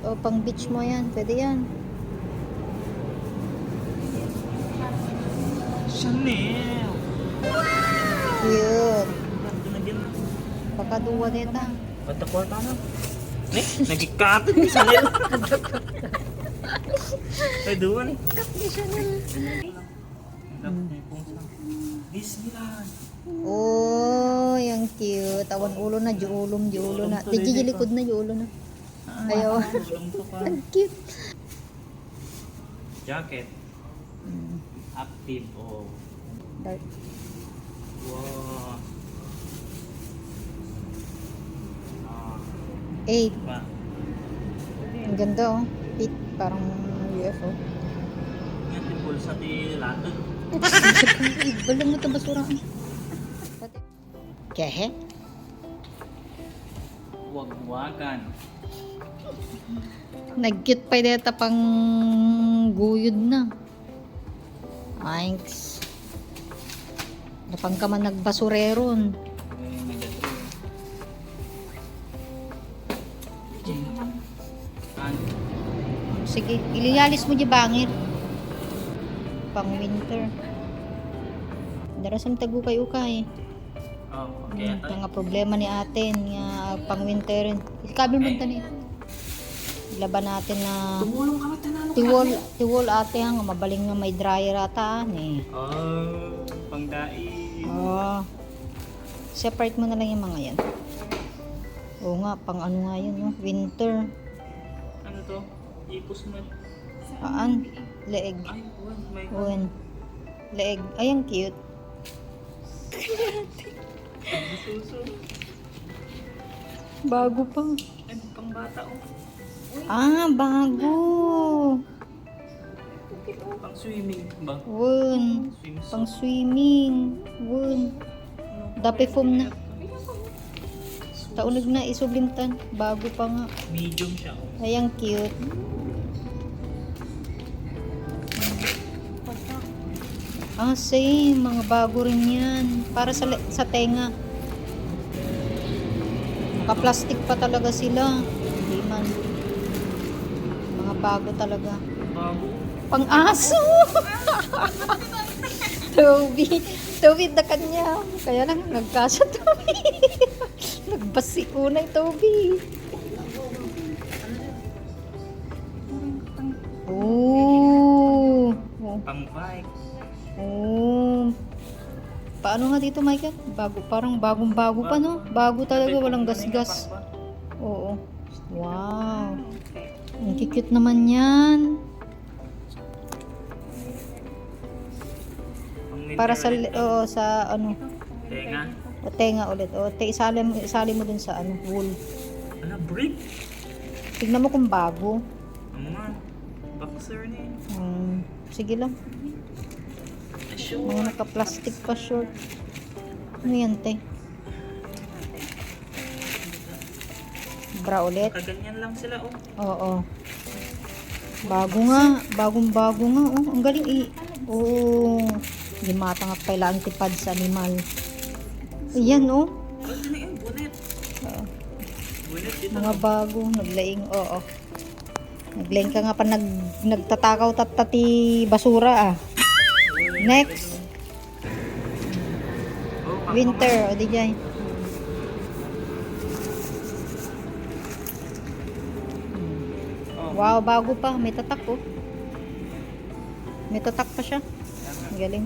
O pang beach mo yan. Pwede yan. Chanel. Cute. Na din. Baka duwa neta. Ganda ko ata na. Eh, nagikapit ni Chanel. Ay, duwan. Disneyland. Oh, yung cute. Awan ulo na, di ulom, di ulo na. Di likod na, di ulo na. Ayaw. Ang cute. Jacket. Mm, Active. Oh. dark. Wow. Ah, Eight. pa. Ang ganda oh. Fit. Parang UFO. Yan, tipul sa ti latag. Balong mo ito basura. Kehe? Wagwagan. Nag-cute pa deta pang guyod na. Thanks. Napang ka man nagbasureron. Sige, iliyalis mo di bangir. Pang winter. Darasam tagu kayo kay. Oh, okay. Mga problema ni atin nga pang winter. Ikabil mo tani. Laban natin na Tumulong ka mata na tiwol tiwol ate nga mabaling nga may dryer ata ni. Oh, pangdai. Oh. Separate mo na lang yung mga yan. Oo nga, pang ano nga yun, no? winter. Ano to? Ipos mo. Aan? Leeg. Ay, wan, may Uwan. Leeg. Ay, ang cute. suso. Bago pa. Ay, pang bata oh. Ah, bago. Pang swimming ba? Wun. Swimsuit. Pang swimming. Wun. Dapi foam na. Taunag na isublimtan. Bago pa nga. Medium siya. Ay, ang cute. Ah, same. Mga bago rin yan. Para sa, sa tenga. Naka-plastic pa talaga sila. Bago talaga. Bago. Pang-aso! Toby. Toby na kanya. Kaya lang nagkasa Toby. Nagbasi unay Toby. Oh. Pang bike. Oh. Paano nga dito, Michael? Bago, parang bagong-bago pa, no? Bago talaga, walang gasgas. Oo. Wow. Ang cute naman yan. Para sa, oo, sa ano, Tenga. o tenga ulit. O, te, isali, mo- isali mo dun sa ano, wool. Ano, brick? Tignan mo kung bago. Ano nga? Boxer yun. Hmm, sige lang. Sure. Mga naka-plastic pa short. Ano yan, te? Bra ulit. Kaganyan lang sila oh. Oo. Bago nga. Bagong-bago nga. Oh, ang galing i... Oo. Hindi matangak pala ang tipad sa animal. Ayan, oh. Oh, ano yun? Bunet. Oo. Bunet dito. Mga bago. Naglaing. Oo. Naglaing ka nga pa nag, nagtatakaw tatati basura, ah. Next. Oh, Winter. O, di dyan. Wow, bago pa. May tatak, oh. May tatak pa siya. Ang galing.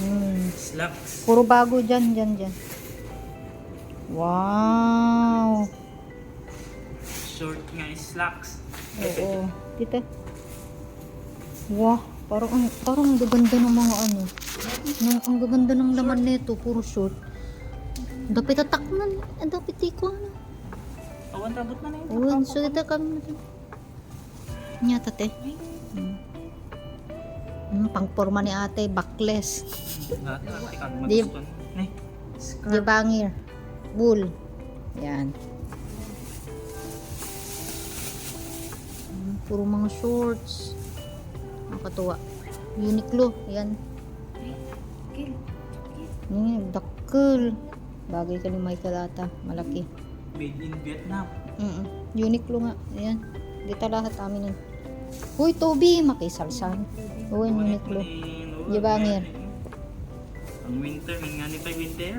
Hmm. Slacks. Puro bago dyan, dyan, dyan. Wow. Short nga is slacks. Oo. Dito. Wow. Parang ang, parang ang gaganda ng mga ano. Ang, ang gaganda ng laman nito. Puro short. Dapat tatak na. Ang dapat tiko na. Awan, tabot na na yun. Uwan, so dito kami na Nyata te. Hmm. Hmm, pang forma ni ate, backless. Natin ang Di- maguston. Eh, Di bangir. Wool. Yan. Hmm, Puro mga shorts. Nakatuwa. Uniqlo. Yan. Yan, dakkel. Bagay ka ni Michael ata. Malaki. Made in Vietnam. Mm Uniqlo nga. Ayan. Dito lahat amin yun. Uy, Toby, makisalsan. Uy, Uniqlo. Di ba, Ngir? Ang winter, may nga nito winter.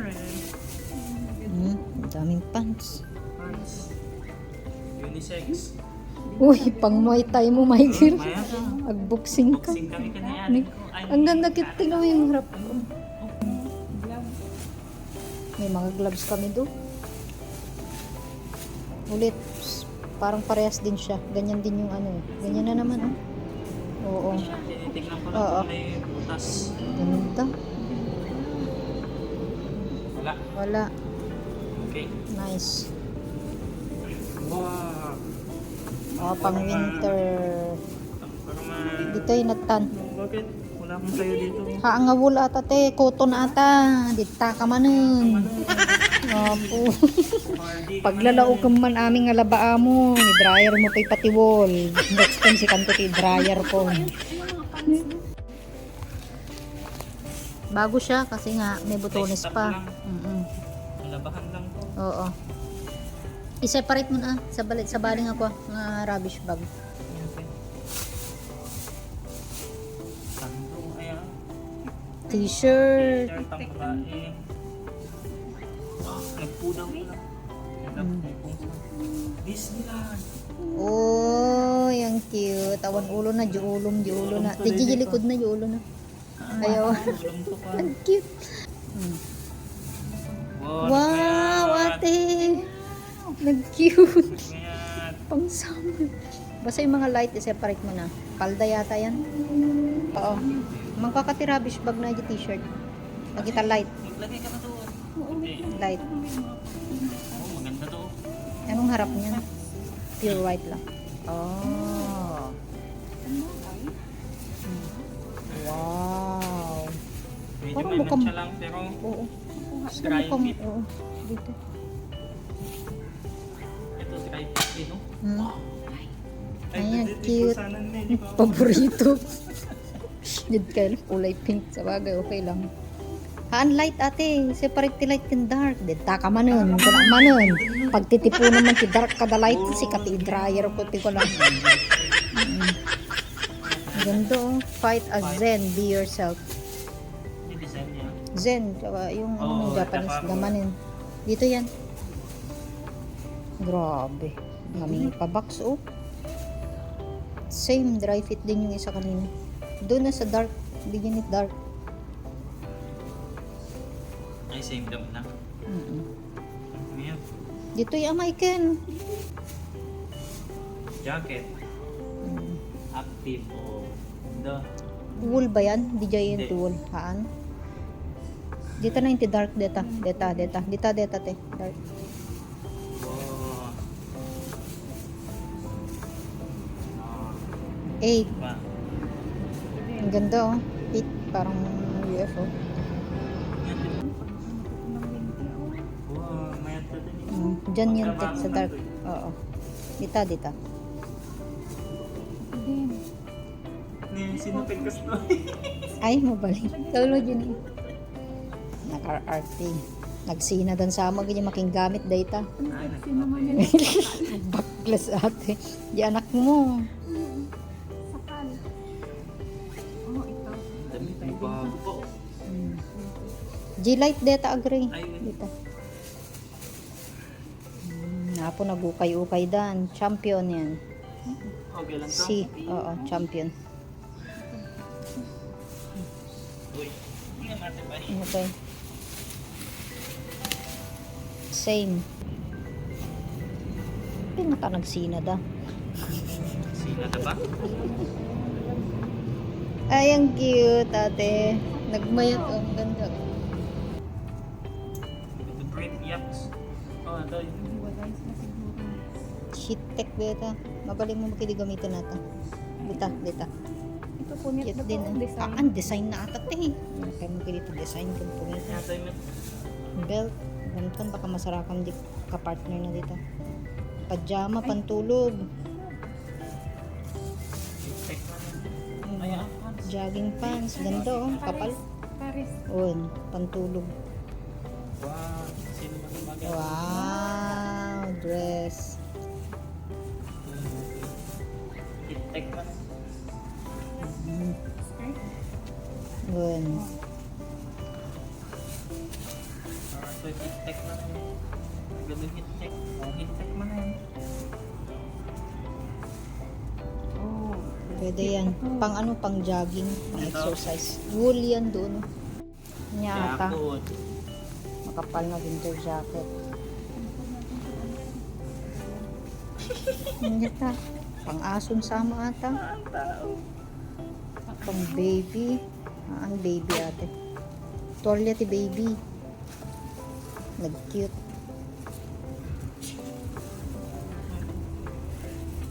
Mm, ang daming pants. Pants. Unisex. Uy, pang Muay Thai mo, Michael. Maya, Agboxing ka. Ni- Ang ganda kit, tingnan mo yung harap ko. May mga gloves kami do. Ulit, parang parehas din siya. Ganyan din yung ano eh. Ganyan na naman oh. Oo. Tinitignan ko lang Oo. kung may butas. Ganda. Wala. Wala. Okay. Nice. Wow. Oh, pang winter. Dito yung natan. Bakit? Wala akong sayo dito. Ha, nga wala ata te. Koton ata. Dita ka manun. Hardy. Paglalaog ka man aming alabaa mo, ni dryer mo pa'y patiwol. Next time si kanto ti dryer ko. Bago siya kasi nga may butones pa. Mm-mm. Labahan lang to. Oo. I-separate mo na sa balit sa baling ako nga rubbish bag. T-shirt. T-shirt ang babae. Wow, nagpudaw ko lang. Disneyland. Oh, yung cute. Awan ulo na, di ulom, di ulo na. Di likod na, di ulo na. Ayaw. To pa. Ang cute. Wow, Wow, ate. Nag-cute. Pang summer. Basta yung mga light, i-separate mo na. Palda yata yan. Oo. Magkakati rubbish bag na yung t-shirt. Nakita light. Maglagay ka na to. Light. Oh, maganda to. Anong harap niya? Pure white lang. Oh. Wow. Medyo may mukhang- matcha lang pero Oo. dry fit. Oo. Dito. Ito dry fit din, no? Ay, Ayan, cute. Paborito. Did kayo kulay pink sa bagay, okay lang. Haan light ate, separate ti light kin dark. Dita ka manon, kuna manon. Pag titipo naman ti dark kada light, si kati dryer ko ti ko lang. Oh. Fight as Zen, be yourself. Zen, yung ano, Japanese tsaka- gamanin. Dito yan. Grabe. Mami pa box oh. Same dry fit din yung isa kanina. Doon na sa dark. Bigyan it dark. Ay, same dam na. Mm-mm. Ayan. Dito yung American. Jacket. Mm. Active o the Wool ba yan? Di dyan yung Hindi. wool. Haan? Dito na yung dark data. Data, data. Dita, data, te. Dark. wow. 8. ba? Ang ganda oh. 8. Parang UFO. Din. Dyan yung te sa dark. Oo. Dita, dita. Ni sinupin ko sa Ay, mabalik. Tawlo dyan eh. Naka-RT. Nagsina dan sa mo, ganyan making gamit data. Ay, nagkakape. Baklas ate. Di anak mo. Dami tayo bago po. G-Light data agree. Dito. Napo nagukay-ukay dan. Champion yan. okay lang to. Si, oo, champion. Okay. Same. Pinaka nagsina da. Sina na ba? Ay, ang cute, ate. Nagmayat, oh, ang ganda. The Great Yaps. Oh, ito Shit tech data. Mabaling mo makili gamitin nata. Dita, dita. Ito po niya Cute din. design. Ah, ang design na atat eh. Kaya mo dito design kung pumita. Yata yung Belt. Ganito, baka masarakan di ka-partner na dito. Pajama, pantulog. tech na. Mm, Ay, ah, Jogging pants. Ganda oh. Kapal. Paris. On. Pantulog. Wow? Wow. Dress. Mm. Yun. Ah, so hit-tek man. Gabi hit-tek. Oh, hit-tek man yan. Oh. Pwede yan. Pang ano, pang jogging, pang exercise. Wool yan doon. Nyata. Makapal na winter jacket. Nyata. Pang ason sama ata. Pang baby. Ah, ang baby ate. Tolya ti baby. Nag-cute.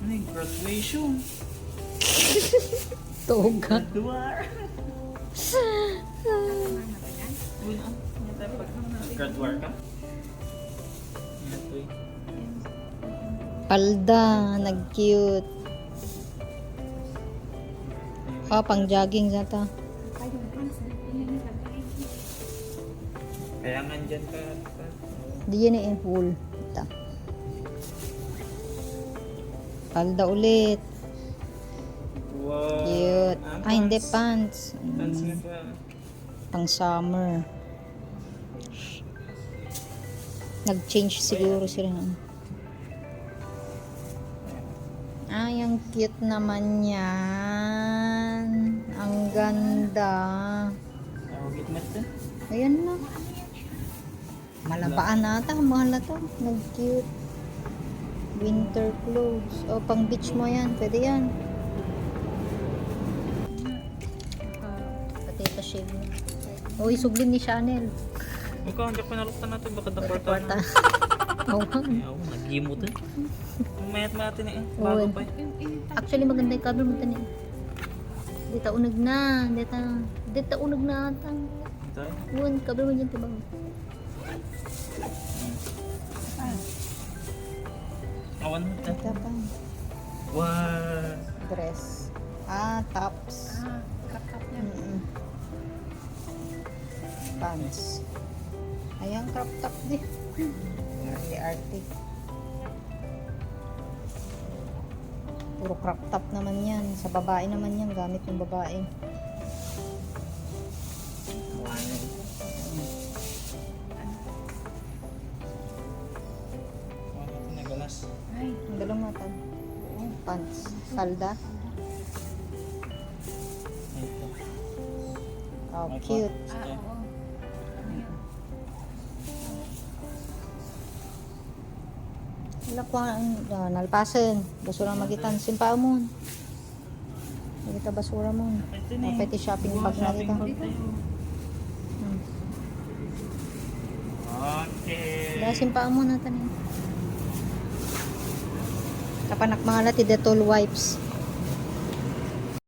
Ano yung graduation? Toga. Graduar ka? Palda. Nag-cute. Ah, pang jogging na nilagay. Kaya nga dyan ka. ka- Di yan eh, wool. Ito. Palda ulit. Wow. Cute. Ah, Ay, hindi, pants. pants. Mm, pang summer. Nag-change siguro sila. ng- Ay, ang cute naman yan. Ang ganda. Ayan na. Malabaan nata. Mahal na to. Nag-cute. Winter clothes. O, pang beach mo yan. Pwede yan. Potato shave mo. O, isuglin ni Chanel. Ikaw, hindi pa naluktan natin. Baka dapat Kwarta. Oo. Ay, ako, eh. Mayat mo natin eh. Oo. Bago pa eh. Actually, maganda yung cover mo tani. Dita unag na. Dita, dita unag na ata. Ito eh. Uwan, cover mo dyan tibang. Awan mo ito. Dita pa. Wow. Dress. Ah, tops. Ah, crop niya. Mm-mm. Pants. Ayan, crop top di. Arte-arte. Puro crop top naman yan. Sa babae naman yan. Gamit ng babae. Ay, Ang dalawang mata. Pants. Salda. Oh, cute. Ang uh, nalpasan. Basura magitan. Simpa mo. Magita basura mo. Pwede shopping bag na kita. Hmm. Okay. Dahil simpa mo na tanin. Kapanak mga lati detol wipes.